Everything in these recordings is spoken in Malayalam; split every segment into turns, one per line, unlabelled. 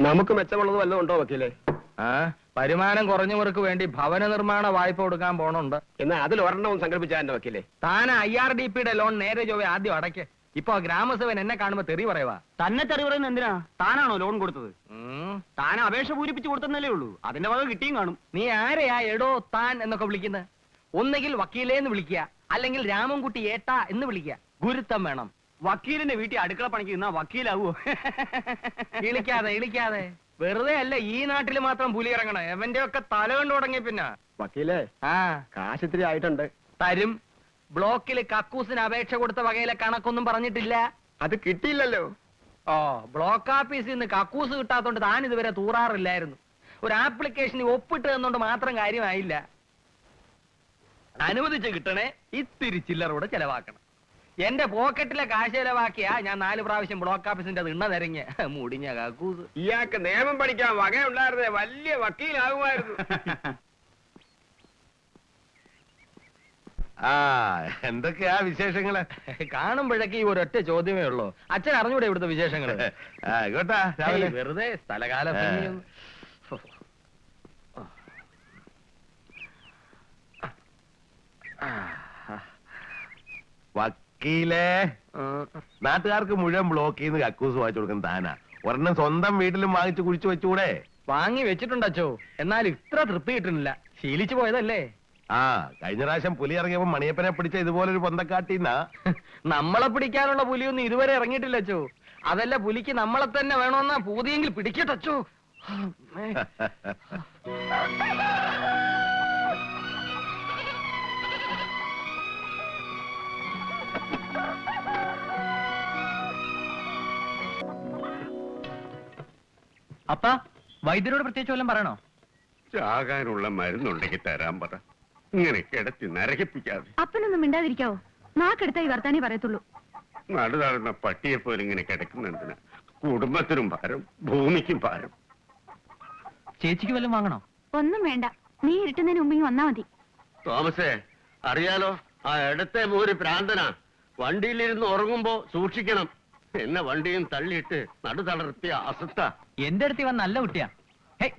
നമുക്ക് മെച്ചമുള്ളത് വല്ലതും ഉണ്ടോ വക്കീലെ?
ആ വരുമാനം കുറഞ്ഞവർക്ക് വേണ്ടി ഭവന നിർമ്മാണ വായ്പ കൊടുക്കാൻ പോണുണ്ട്.
എന്നാ അതിൽ ഒരെണ്ണവും സംഘടിപ്പിച്ചാ എന്റെ വക്കീലെ.
താൻ ഐ ആർ ഡി പിയുടെ ലോൺ നേരെ ചൊവ്വേ ആദ്യം അടയ്ക്ക്. ഇപ്പൊ ഗ്രാമസഭൻ എന്നെ കാണുമ്പോ തെറി പറയുവാ.
തന്നെ തെറി പറയുന്നത് എന്തിനാ? താനാണോ ലോൺ കൊടുത്തത്? താൻ അപേക്ഷ പൂരിപ്പിച്ചു കൊടുത്തെന്നല്ലേ ഉള്ളൂ. അതിന്റെ വക കിട്ടിയും കാണും.
നീ ആരെയാ എടോ താൻ എന്നൊക്കെ വിളിക്കുന്നത് വക്കീലേ എന്ന് വിളിക്കുക. അല്ലെങ്കിൽ രാമൻകുട്ടി ഏട്ടാ എന്ന് വിളിക്കുക. ഗുരുത്തം വേണം.
വക്കീലിന്റെ വീട്ടിൽ അടുക്കള പണിക്ക് നിന്നാ വക്കീലാവോ?
ഇളിക്കാതെ ഇളിക്കാതെ. വെറുതെ അല്ല ഈ നാട്ടിൽ മാത്രം പുലി ഇറങ്ങണം. എവന്റെ ഒക്കെ തല കണ്ടു തുടങ്ങി പിന്നെ.
വക്കീലേ
ആ.
കാശ് ഇത്തിരി ആയിട്ടുണ്ട്.
തരും. ബ്ലോക്കിൽ കക്കൂസിന് അപേക്ഷ കൊടുത്ത വകയിലെ കണക്കൊന്നും പറഞ്ഞിട്ടില്ല.
അത് കിട്ടിയില്ലല്ലോ.
ഓ ബ്ലോക്ക് ഓഫീസിൽ നിന്ന് കക്കൂസ് കിട്ടാത്തോണ്ട് താൻ ഇതുവരെ തൂറാറില്ലായിരുന്നു. ഒരു ആപ്ലിക്കേഷന് ഒപ്പിട്ട് തന്നോണ്ട് മാത്രം കാര്യമായില്ല. അനുവദിച്ച് കിട്ടണേ ഇത്തിരി ചില്ലറൂടെ ചെലവാക്കണം. എന്റെ പോക്കറ്റിലെ കാശ് ചെലവാക്കിയാ ഞാൻ നാല് പ്രാവശ്യം ബ്ലോക്ക് ഓഫീസിന്റെ തിണ്ണ നിരങ്ങ് മുടിഞ്ഞ കാക്കൂസ്.
ഇയാൾക്ക് നിയമം പഠിക്കാൻ വകയുണ്ടായിരുന്നേ വലിയ വക്കീലാകുമായിരുന്നു.
ആ എന്തൊക്കെയാ വിശേഷങ്ങൾ?
കാണുമ്പോഴൊക്കെ ഈ ഒരൊറ്റ ചോദ്യമേ ഉള്ളൂ. അച്ഛൻ അറിഞ്ഞൂടെ ഇവിടുത്തെ വിശേഷങ്ങൾ?
ആ, ഇങ്ങോട്ടാ രാവിലെ.
ഏയ്, വെറുതെ സ്ഥലകാല ഭംഗിയൊന്നും.
വക്കീലേ. നാട്ടുകാർക്ക് മുഴുവൻ ബ്ലോക്ക് നിന്ന് കക്കൂസ് വാങ്ങിച്ചു കൊടുക്കുന്ന താനാ. ഒരെണ്ണം സ്വന്തം വീട്ടിലും വാങ്ങിച്ചു കുഴിച്ചു വെച്ചൂടെ?
വാങ്ങി വെച്ചിട്ടുണ്ടോ എന്നാൽ ഇത്ര തൃപ്തി കിട്ടുന്നില്ല. ശീലിച്ചു പോയതല്ലേ?
ആ കഴിഞ്ഞ പ്രാവശ്യം പുലി ഇറങ്ങിയപ്പോ മണിയപ്പനെ പിടിച്ച ഇതുപോലൊരു പൊന്തക്കാട്ടിന്നാ.
നമ്മളെ പിടിക്കാനുള്ള പുലിയൊന്നും ഇതുവരെ ഇറങ്ങിയിട്ടില്ല അച്ചോ. അതല്ല പുലിക്ക് നമ്മളെ തന്നെ വേണമെന്നാ പൂതിയെങ്കിൽ പിടിക്കട്ടച്ചോ അപ്പ വൈദ്യരോട് പ്രത്യേകിച്ച് വല്ലതും പറയണോ?
ചാകാനുള്ള മരുന്നുണ്ടെങ്കിൽ തരാൻ പറ. ഇങ്ങനെ കിടത്തി നരകിപ്പിക്കാതെ.
അപ്പനൊന്നും മിണ്ടാതിരിക്കാവോ? ഈ വർത്താനേ പറയത്തുള്ളൂ.
നടുതാഴ്ന്ന പട്ടിയെ പോലെ ഇങ്ങനെ കിടക്കുന്നുണ്ടിന് കുടുംബത്തിനും ഭാരം ഭൂമിക്കും ഭാരം.
ചേച്ചിക്ക് വല്ലതും വാങ്ങണോ?
ഒന്നും വേണ്ട. നീ ഇരുട്ടുന്നതിന് മുമ്പ് വന്നാ മതി.
തോമസേ അറിയാലോ ആ ഇടത്തെ മൂര് പ്രാന്തനാ. വണ്ടിയിലിരുന്ന് ഉറങ്ങുമ്പോ സൂക്ഷിക്കണം. എന്നെ വണ്ടിയും തള്ളിയിട്ട് നടു തളർത്തിയ അസത്ത.
എന്റെ അടുത്ത് ഇവൻ നല്ല കുട്ടിയാ. ഹേയ്.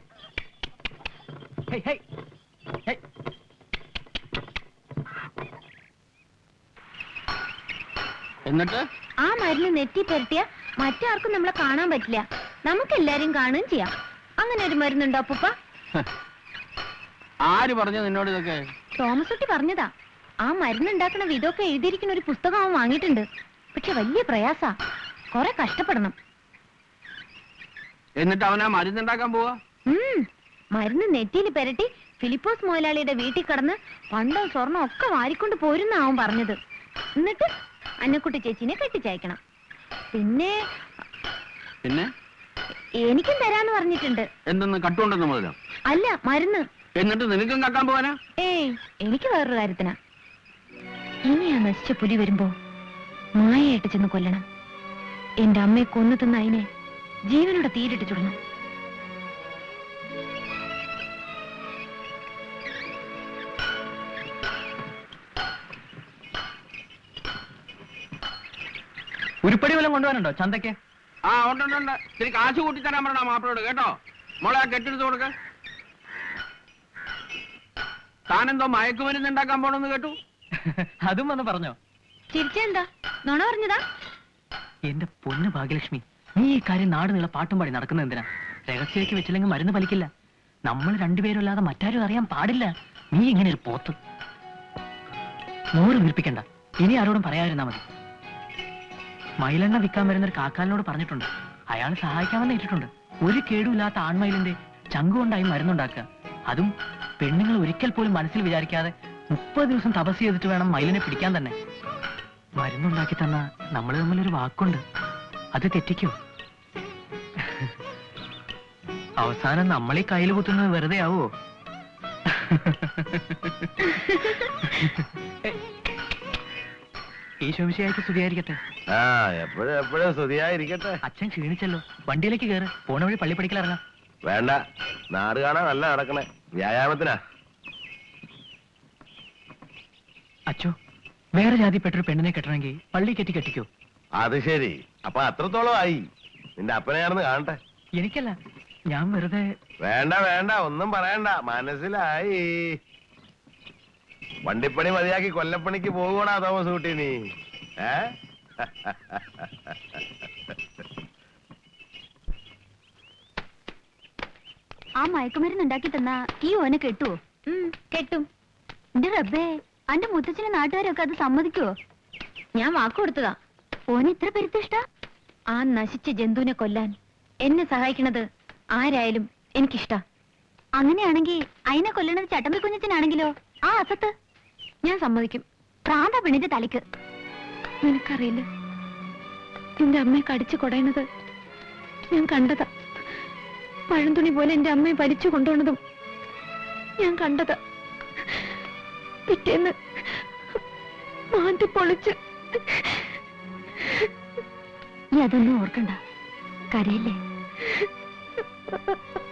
ഹേയ്, ഹേയ്. ഹേയ്.
എന്നിട്ട്?
ആ മരുന്ന് നെറ്റി പുരട്ടിയ മറ്റാർക്കും നമ്മളെ കാണാൻ പറ്റില്ല. നമുക്ക് എല്ലാരും കാണുകയും ചെയ്യാം. അങ്ങനെ ഒരു മരുന്നുണ്ടോ അപ്പൂപ്പ?
ആര് പറഞ്ഞു നിന്നോട് ഇതൊക്കെ?
തോമസ് കുട്ടി പറഞ്ഞതാ. ആ മരുന്നുണ്ടാക്കുന്ന വിധമൊക്കെ എഴുതിയിരിക്കുന്ന ഒരു പുസ്തകം അവൻ വാങ്ങിയിട്ടുണ്ട്. പക്ഷെ വലിയ പ്രയാസാ. കൊറേ കഷ്ടപ്പെടണം.
എന്നിട്ട് അവനാ മരുന്നുണ്ടാക്കാൻ പോവാ?
മരുന്ന് നെറ്റിയിൽ പെരട്ടി ഫിലിപ്പോസ് മുതലാളിയുടെ വീട്ടിൽ കടന്ന് പണ്ടോ സ്വർണം ഒക്കെ വാരിക്കൊണ്ട് പോരുന്ന അവൻ പറഞ്ഞത്. എന്നിട്ട് അന്നക്കുട്ടി ചേച്ചിനെ കെട്ടിച്ചയക്കണം. പിന്നെ
പിന്നെ?
എനിക്കും തരാന്ന് പറഞ്ഞിട്ടുണ്ട്.
എന്തെന്ന് കട്ടുണ്ടെന്ന് മുതലോ?
അല്ല മരുന്ന്.
എന്നിട്ട് നിനക്കും കക്കാൻ പോവാനാ?
ഏയ് എനിക്ക് വേറൊരു കാര്യത്തിനാ. ഇനി ആ നശിച്ച പുലി വരുമ്പോ മായയായിട്ട് ചെന്ന് കൊല്ലണം. എന്റെ അമ്മയെ കൊന്നു തിന്ന അതിനെ ജീവനോടെ തീരിട്ട് ചുടണം.
ഉരുപ്പടി വല്ലതും കൊണ്ടുവരണ്ടോ ചന്തയ്ക്ക്?
ആ ഉണ്ട് ഉണ്ട്, ഉണ്ട്. ഇത്തിരി കാശ് കൂട്ടി തരാൻ പറഞ്ഞ മാപ്പിളോട് കേട്ടോ? മോളെ ആ കെട്ടെടുത്ത് കൊടുക്ക. താനെന്തോ മയക്കുമരുന്ന് ഉണ്ടാക്കാൻ പോണെന്ന് കേട്ടു?
അതും വന്ന് പറഞ്ഞോ?
ചിരിച്ചെന്താ? നുണ പറഞ്ഞതാ?
എന്റെ പൊന്ന് ഭാഗ്യലക്ഷ്മി നീ ഈ കാര്യം നാട് നീളെ പാട്ടും പാടി നടക്കുന്നത് എന്തിനാ? രഹസ്യമാക്കി വെച്ചില്ലെങ്കിൽ മരുന്ന് പലിക്കില്ല. നമ്മൾ രണ്ടുപേരല്ലാതെ മറ്റാരും അറിയാൻ പാടില്ല. നീ ഇങ്ങനെ ഒരു പോത്ത്. മോറ് വീർപ്പിക്കണ്ട. ഇനി ആരോടും പറയാതിരുന്നാ മതി. മയിലെണ്ണ വിൽക്കാൻ വരുന്ന ഒരു കാക്കാലിനോട് പറഞ്ഞിട്ടുണ്ട്. അയാൾ സഹായിക്കാമെന്ന് ഇട്ടിട്ടുണ്ട് ഒരു കേടുമില്ലാത്ത ആൺമയിലിന്റെ ചങ്കുകൊണ്ടായി മരുന്നുണ്ടാക്കുക. അതും പെണ്ണുങ്ങൾ ഒരിക്കൽ പോലും മനസ്സിൽ വിചാരിക്കാതെ മുപ്പത് ദിവസം തപസ് ചെയ്തിട്ട് വേണം മയിലിനെ പിടിക്കാൻ തന്നെ. മരുന്നുണ്ടാക്കി തന്ന നമ്മൾ തമ്മിലൊരു വാക്കുണ്ട്. അത് തെറ്റിക്കോ? അവസാനം നമ്മൾ ഈ കയ്യിൽ കുത്തുന്നത് വെറുതെ ആവോ? ഈശോമിശയായിട്ട് സ്തുതിയായിരിക്കട്ടെ.
ആ എപ്പോഴും എപ്പോഴും സ്തുതിയായിരിക്കട്ടെ.
അച്ഛൻ ക്ഷീണിച്ചല്ലോ. വണ്ടിയിലേക്ക് കയറ് പോണ വഴി പള്ളി പഠിക്കൽ ഇറങ്ങാം.
വേണ്ട. നാട് കാണാൻ നല്ല നടക്കണേ. വ്യായാമത്തിനാ.
അച്ഛോ വേറെ ജാതിപ്പെട്ടൊരു പെണ്ണിനെ കെട്ടണമെങ്കിൽ പള്ളി കെട്ടി കെട്ടിക്കോ.
അത് ശരി. അപ്പൊ അത്രത്തോളം ആയി നിന്റെ അപ്പനെയാണെന്ന് കാണട്ടെ.
എനിക്കല്ല. ഞാൻ വെറുതെ
വേണ്ട വേണ്ട ഒന്നും പറയണ്ട. മനസ്സിലായി. വണ്ടിപ്പണി മതിയാക്കി കൊല്ലപ്പണിക്ക് പോകൂടാ തോമസ് കുട്ടി നീ? ഏ?
ആ മയക്കുമരുന്ന് ഉണ്ടാക്കി തന്നാ ഈ ഓനെ കെട്ടുവോ? കെട്ടും. എന്റെ റബ്ബേ അന്റെ മുത്തച്ഛനെ നാട്ടുകാരൊക്കെ അത് സമ്മതിക്കുവോ? ഞാൻ വാക്ക് കൊടുത്തതാ. ഓന് ഇത്ര പെരുത്തിഷ്ട? ആ നശിച്ച ജന്തുവിനെ കൊല്ലാൻ എന്നെ സഹായിക്കണത് ആരായാലും എനിക്കിഷ്ട. അങ്ങനെയാണെങ്കിൽ അതിനെ കൊല്ലണത് ചട്ടമ്പി കുഞ്ഞത്തിനാണെങ്കിലോ ആ അസത്ത്. ഞാൻ സമ്മതിക്കും. പ്രാന്ത പെണ്ണിന്റെ തലയ്ക്ക്. നിനക്കറിയില്ല. എന്റെ അമ്മയെ കടിച്ചു കൊടയണത് ഞാൻ കണ്ടതാ. പഴംതുണി പോലെ എന്റെ അമ്മയെ വലിച്ചു കൊണ്ടുപോണതും ഞാൻ കണ്ടതാ. പിറ്റേന്ന് മാറ്റി പൊളിച്ച്. നീ അതൊന്നും ഓർക്കണ്ട. കരയില്ലേ?
Ha ha ha!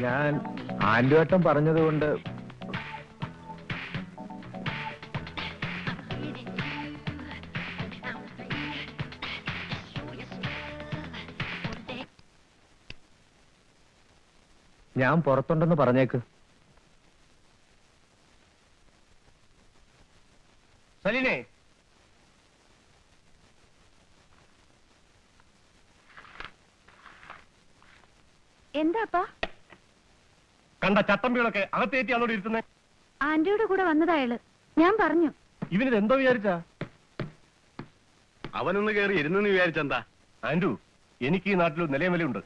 ഞാൻ ആന്റുവട്ടം പറഞ്ഞതുകൊണ്ട് ഞാൻ പുറത്തുണ്ടെന്ന് പറഞ്ഞേക്ക്. കണ്ട ചട്ടമ്പികളൊക്കെ അകത്തേറ്റി അവളോട് ഇരുത്തുന്നേ?
ആന്റിയുടെ കൂടെ വന്നതായാൾ ഞാൻ പറഞ്ഞു.
ഇവനിത് എന്തോ വിചാരിച്ചാ?
അവനൊന്ന് കയറി ഇരുന്നെന്ന് വിചാരിച്ചെന്താ
ആന്റു എനിക്ക് ഈ നാട്ടിൽ ഒരു നിലയും വിലയുണ്ട്.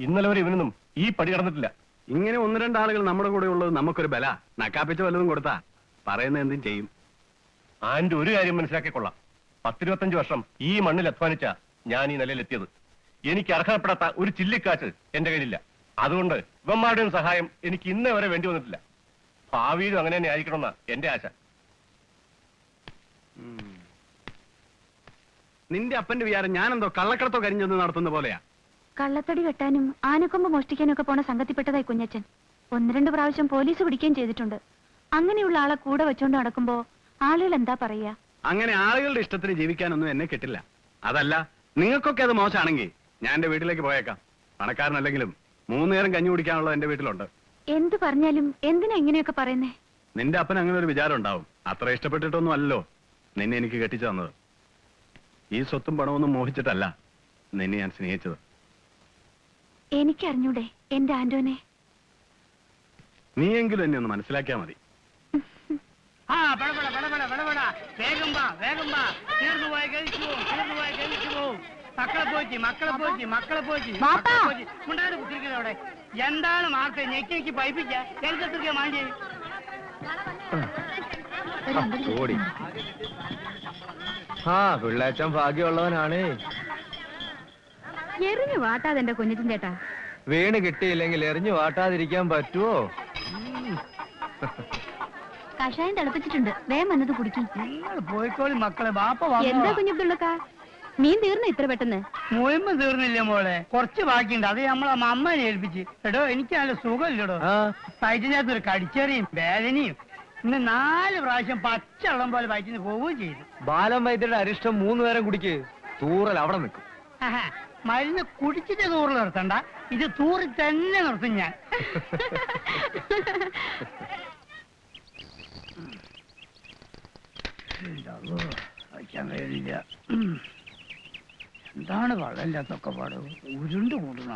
ഇന്നലെ വരെ ഇവനൊന്നും ഈ പടി കടന്നിട്ടില്ല.
ഇങ്ങനെ ഒന്ന് രണ്ടാളുകൾ നമ്മുടെ കൂടെ ഉള്ളത് നമുക്കൊരു ബല. നക്കാപ്പിച്ച വല്ലതും കൊടുത്താ. പറയുന്ന എന്തും ചെയ്യും.
ആന്റു ഒരു കാര്യം മനസ്സിലാക്കിക്കൊള്ളാം. പത്തിരുപത്തഞ്ച് വർഷം ഈ മണ്ണിൽ അധ്വാനിച്ച ഞാൻ ഈ നിലയിലെത്തിയത്. എനിക്ക് അർഹതപ്പെടാത്ത ഒരു ചില്ലിക്കാറ്റ് എന്റെ കയ്യിലില്ല. അതുകൊണ്ട് ഇവന്മാരുടെയും സഹായം എനിക്ക് ഇന്നേ വരെ വേണ്ടി വന്നിട്ടില്ല. ഭാവിയിലും അങ്ങനെ തന്നെ ആയിരിക്കണമെന്ന എന്റെ ആശ.
നിന്റെ അപ്പന്റെ വിചാരം ഞാനെന്തോ കള്ളക്കടത്തോ കരിഞ്ഞൊന്ന് നടത്തുന്ന പോലെയാ.
കള്ളത്തടി വെട്ടാനും ആനക്കൊമ്പ് മോഷ്ടിക്കാനും ഒക്കെ പോണ സംഘത്തിൽപ്പെട്ടതായി കുഞ്ഞച്ചൻ. ഒന്ന് രണ്ട് പ്രാവശ്യം പോലീസ് പിടിക്കുകയും ചെയ്തിട്ടുണ്ട്. അങ്ങനെയുള്ള ആളെ കൂടെ വെച്ചോണ്ട് നടക്കുമ്പോ ആളുകൾ എന്താ പറയാ?
അങ്ങനെ ആളുകളുടെ ഇഷ്ടത്തിന് ജീവിക്കാനൊന്നും എന്നെ കിട്ടില്ല. അതല്ല നിങ്ങൾക്കൊക്കെ അത് മോശമാണെങ്കിൽ ഞാൻ എന്റെ വീട്ടിലേക്ക് പോയേക്കാം. പണക്കാരനല്ലെങ്കിലും. മൂന്ന് നേരം കഞ്ഞി കുടിക്കാനുള്ളത് എന്റെ വീട്ടിലുണ്ട്.
എന്ത് പറഞ്ഞാലും എന്തിനാ ഇങ്ങനെയൊക്കെ പറയുന്നേ?
നിന്റെ അപ്പൻ അങ്ങനെ ഒരു വിചാരം ഉണ്ടാവും. അത്ര ഇഷ്ടപ്പെട്ടിട്ടൊന്നും അല്ലല്ലോ നിന്നെ എനിക്ക് കെട്ടിച്ചു തന്നത്. ഈ സ്വത്തും പണമൊന്നും മോഹിച്ചിട്ടല്ല നിന്നെ ഞാൻ സ്നേഹിച്ചത്.
എനിക്കറിഞ്ഞൂടെ എന്റെ ആന്റോനെ?
നീയെങ്കിലും എന്നെ ഒന്ന് മനസ്സിലാക്കിയാ മതി.
ആ വേഗം വാ വേഗം വാ. തീർന്നു പോയി കഴിച്ചു തീർന്നു പോയി കഴിച്ചു പോവും. മക്കളെ പോയി മക്കളെ പോയി മക്കളെ പോയി. മുണ്ടാട് കുത്തിരിക്കുന്നത് അവിടെ. എന്താണ് മാർക്ക്? ഞെക്കി ഞെക്കി പൈപ്പിക്ക. എനിക്കെത്തിരിക്കാ മാണ്ടി
ഓടി. ആ പിള്ളേച്ചൻ ഭാഗ്യമുള്ളവനാണ്.
എറിഞ്ഞു വാട്ടാതെ എന്റെ കുഞ്ഞച്ചൻ ചേട്ടാ.
വീണ് കിട്ടിയില്ലെങ്കിൽ എറിഞ്ഞു വാട്ടാതിരിക്കാൻ പറ്റുമോ
കഷായം തിളപ്പിച്ചിട്ടുണ്ട്. വേഗം വന്നത് കുടിക്കും.
പോയിക്കോളി മക്കളെ. ബാപ്പ
എന്താ കുഞ്ഞബ്ദുള്ളക്ക മീൻ തീർന്നു ഇത്ര പെട്ടെന്ന്?
മുയമ്പ് തീർന്നില്ല മോളെ? കുറച്ച് ബാക്കിയുണ്ട്. അത് നമ്മളെ അമ്മനെ ഏൽപ്പിച്ച്. എടോ എനിക്ക് നല്ല സുഖമില്ലടോ. വയറ്റിനകത്ത് ഒരു കടിച്ചെറിയും വേദനയും. ഇന്ന് നാല് പ്രാവശ്യം പച്ചവെള്ളം പോലെ വയറ്റിന് പോവുകയും ചെയ്തു.
ബാലം വൈദ്യരുടെ അരിഷ്ടം മൂന്ന് നേരം കുടിക്ക്. തൂറൽ അവിടെ നിൽക്കും.
ആഹാ, മരുന്ന് കുടിച്ചിട്ട് തൂറ് നിർത്തണ്ട. ഇത് തൂറി തന്നെ നിർത്തും ഞാൻ. വയ്ക്കാൻ കഴിയില്ല എന്താണ് വെള്ളമില്ലാത്തൊക്കെ പാട്? ഉരുണ്ട് കൂടണ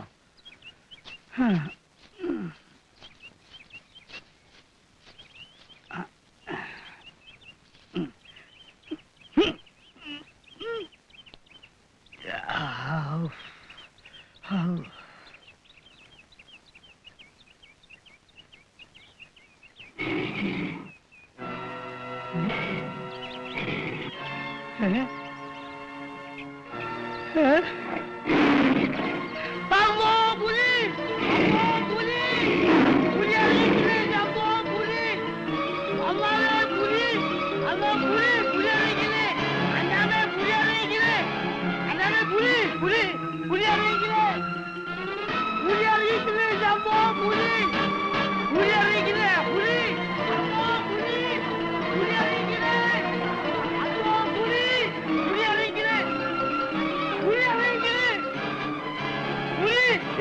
Mm-hmm.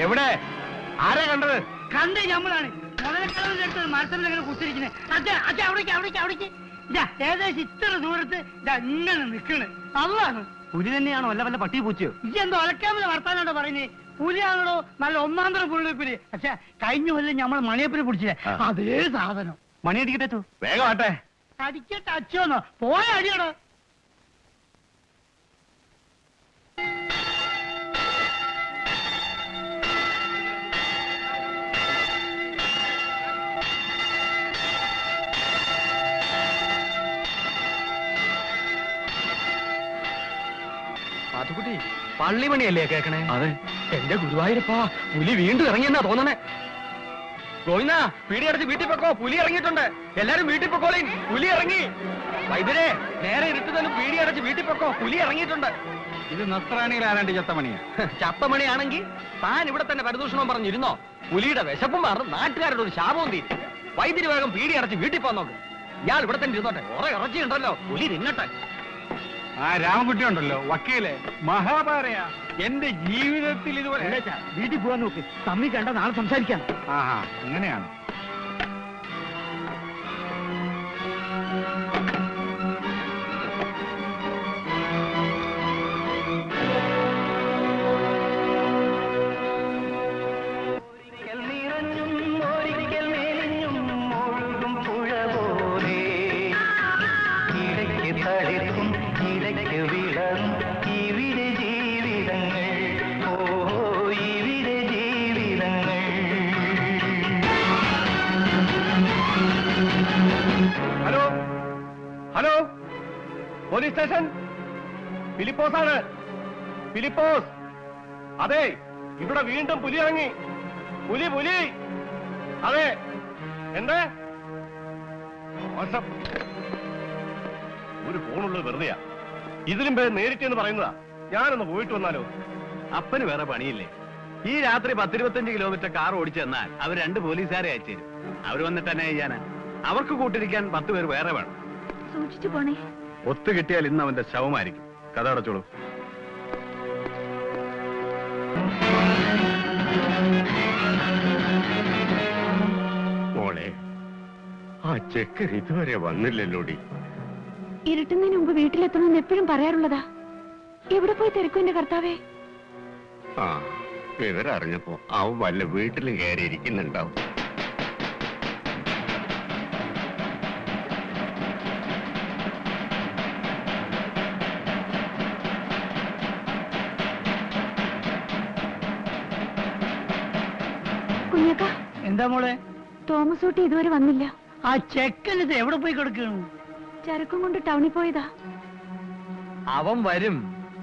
എവിടെ? ആരാ കണ്ടത്?
കണ്ട് ഞമ്മളാണ്. മുതലക്കളവിന്റെ അടുത്ത് മത്സരം കുത്തിരിക്കുന്നത് അച്ഛാ അച്ഛാ അവിടേക്ക് അവിടേക്ക് അവിടേക്ക്. ഇതാ ഏകദേശം ഇത്ര ദൂരത്ത് ഇതാ ഇങ്ങനെ നിക്കണ് അള്ളാണ്
പുലി തന്നെയാണോ വല്ല വല്ല പട്ടി പൂച്ചയോ?
ഈ എന്തോ ഒലക്കാമെന്ന് വർത്താനോടോ പറയുന്നത് പുലിയാണോ നല്ല ഒന്നാന്തര പുള്ളി പുലി പക്ഷെ കഴിഞ്ഞ കൊല്ലം ഞമ്മൾ മണിയപ്പിനെ പിടിച്ചില്ലേ? അതേ സാധനം.
മണി അടിക്കട്ടെ വേഗം ആട്ടെ.
അടിക്കട്ടെ അച്ഛന്നോ പോയ അടിയടോ.
പാത്തുക്കുട്ടി പള്ളി മണിയല്ലേ കേക്കണേ? അതെ. എന്റെ ഗുരുവായൂരപ്പാ പുലി വീണ്ടും ഇറങ്ങിയെന്നാ തോന്നണേ. ഗോവിന്ദ പീടിയടച്ച് വീട്ടിൽ പൊക്കോ പുലി ഇറങ്ങിയിട്ടുണ്ട്. എല്ലാരും വീട്ടിൽ പൊക്കോളീൻ പുലി ഇറങ്ങി. വൈദ്യരെ നേരെ ഇരുട്ട് തന്നെ പീടിയടച്ച് വീട്ടിൽ പൊക്കോ പുലി ഇറങ്ങിയിട്ടുണ്ട്. ഇത് നസ്രാണിയിൽ ആരാണ്ട് ചത്തമണിയാ? ചത്തമണിയാണെങ്കിൽ താൻ ഇവിടെ തന്നെ പരിദൂഷണം പറഞ്ഞിരുന്നോ? പുലിയുടെ വിശപ്പും മാറും നാട്ടുകാരുടെ ഒരു ശാപവും തീരും. വൈദ്യുതി വേഗം പീടി അടച്ച് വീട്ടിൽ പോന്നോക്ക് ഇയാൾ ഇവിടെ തന്നെ ഇരുന്നോട്ടെ കുറെ ഇറച്ചി ഉണ്ടല്ലോ പുലി തിന്നട്ടെ.
ആ രാമകുട്ടി ഉണ്ടല്ലോ വക്കീലെ. മഹാഭാരയാ. എന്റെ ജീവിതത്തിൽ ഇതുപോലെ
വീട്ടിൽ പോവാൻ നോക്ക്. തമ്മി കണ്ട നാളെ സംസാരിക്കാം.
ആഹാ അങ്ങനെയാണ്.
ഫിലിപ്പോസ് ആണ് ഫിലിപ്പോസ്. അതെ ഇവിടെ വീണ്ടും പുലി ഇറങ്ങി. പുലി പുലി. അതെ. എന്താ. ഒരു ഫോണുള്ളത് വെറുതെയാ. ഇതിലും പേര് നേരിട്ട് എന്ന് പറയുന്നതാ. ഞാനൊന്ന് പോയിട്ട് വന്നാലോ?
അപ്പന് വേറെ പണിയില്ലേ? ഈ രാത്രി പത്തിരുപത്തഞ്ച് കിലോമീറ്റർ കാർ ഓടിച്ചു തന്നാൽ അവർ രണ്ട് പോലീസുകാരെ അയച്ചു തരും അവർ വന്നിട്ട് തന്നെ ചെയ്യാനാ? അവർക്ക് കൂട്ടിരിക്കാൻ പത്ത് പേര് വേറെ വേണം.
സൂക്ഷിച്ചു പോണേ.
ഒത്തു കിട്ടിയാൽ ഇന്ന് അവന്റെ ശവമായിരിക്കും കഥ അടച്ചോളൂ.
മോളെ ആ ചെക്കർ ഇതുവരെ വന്നില്ലല്ലോടി.
ഇരുട്ടുന്നതിന് മുമ്പ് വീട്ടിലെത്തണമെന്ന് എപ്പോഴും പറയാറുള്ളതാ. എവിടെ പോയി തിരക്കും എന്റെ കർത്താവേ?
ആ വിവരം അറിഞ്ഞപ്പോ അവൻ വല്ല വീട്ടിലും കയറി ഇരിക്കുന്നുണ്ടാവും
കുഞ്ഞക്ക?
എന്താ മോളെ?
തോമസ് ഊട്ടി ഇതുവരെ വന്നില്ല.
ആ ചെക്കനിത് എവിടെ പോയി കിടക്കുകയാണ്
ചരക്കും കൊണ്ട് ടൗണിൽ പോയതാ.
അവൻ വരും.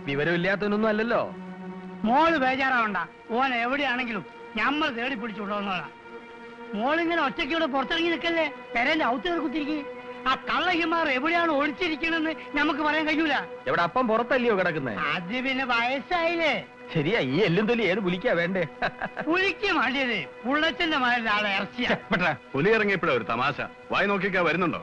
വിവരമില്ലാത്തവനൊന്നും അല്ലല്ലോ.
മോൾ ബേജാറാവണ്ട. ഓൻ എവിടെയാണെങ്കിലും ഞമ്മൾ തേടി പിടിച്ചുകൊണ്ടുവന്നോളാം മോളിങ്ങനെ ഒറ്റയ്ക്കൂടെ പുറത്തിറങ്ങി നിൽക്കല്ലേ? പെരന്റെ ഔത്ത് കുത്തിരിക്കും ആ കള്ളഹിമാർ എവിടെയാണ് ഒളിച്ചിരിക്കണെന്ന് നമുക്ക് പറയാൻ കഴിയൂല.
എവിടെ അപ്പം പുറത്തല്ലയോ കിടക്കുന്നത്
അത് പിന്നെ വയസ്സായില്ലേ.
ശരിയാ ഈ എല്ലും തൊലി ഏത് പുലിക്കാ വേണ്ടേ?
പുലിക്ക് മാണ്ടിയത് പുള്ളച്ചന്റെ മാരുടെ ആളെ ഇറച്ചിയാ.
പുലി ഇറങ്ങിയപ്പോഴാ ഒരു തമാശ. വായി നോക്കിക്കാ വരുന്നുണ്ടോ?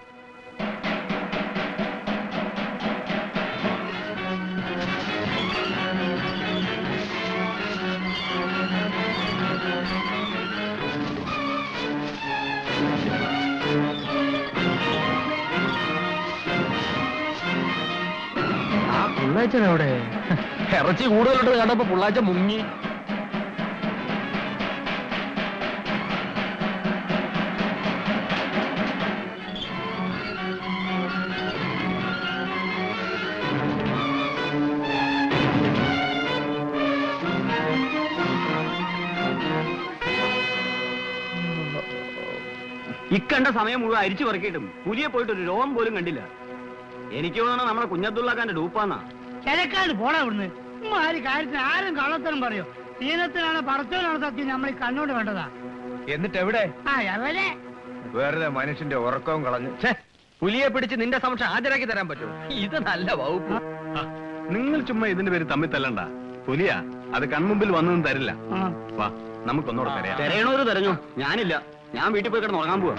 ആ പുള്ളാച്ചൻ എവിടെ? ഇറച്ചി കൂടുതലോട്ട് കണ്ടപ്പോ പുള്ളാച്ച മുങ്ങി.
ഇക്കണ്ട സമയം മുഴുവൻ അരിച്ചു പറക്കിയിട്ടും പുലിയെ പോയിട്ട് ഒരു രോഗം പോലും കണ്ടില്ല. എനിക്ക് തോന്നണം നമ്മുടെ കുഞ്ഞബ്ദുള്ളക്കാന്റെ ഡൂപ്പാന്നാ.
കിഴക്കാട് പോടാ ഇവിടുന്ന് ഉമ്മ ആര് കാര്യത്തിന് ആരും കള്ളത്തരം പറയോ. സീനത്തിനാണ് പറച്ചോനാണ് സത്യം നമ്മൾ ഈ കണ്ണോട് വേണ്ടതാ
എന്നിട്ട് എവിടെ
ആ എവരെ
വെറുതെ മനുഷ്യന്റെ ഉറക്കവും കളഞ്ഞു. ഛേ, പുലിയെ പിടിച്ച് നിന്റെ സമക്ഷം ഹാജരാക്കി തരാൻ പറ്റും. ഇത് നല്ല വകുപ്പ്.
നിങ്ങൾ ചുമ്മാ ഇതിന്റെ പേര് തമ്മിൽ തല്ലണ്ട. പുലിയാ അത് കൺമുമ്പിൽ വന്നതും തരില്ല.
ആ.
വാ നമുക്കൊന്നൂടെ തരാം
തെരയണോര് തെരഞ്ഞു. ഞാനില്ല. ഞാൻ വീട്ടിൽ പോയി കിടന്ന് ഉറങ്ങാൻ പോവാ.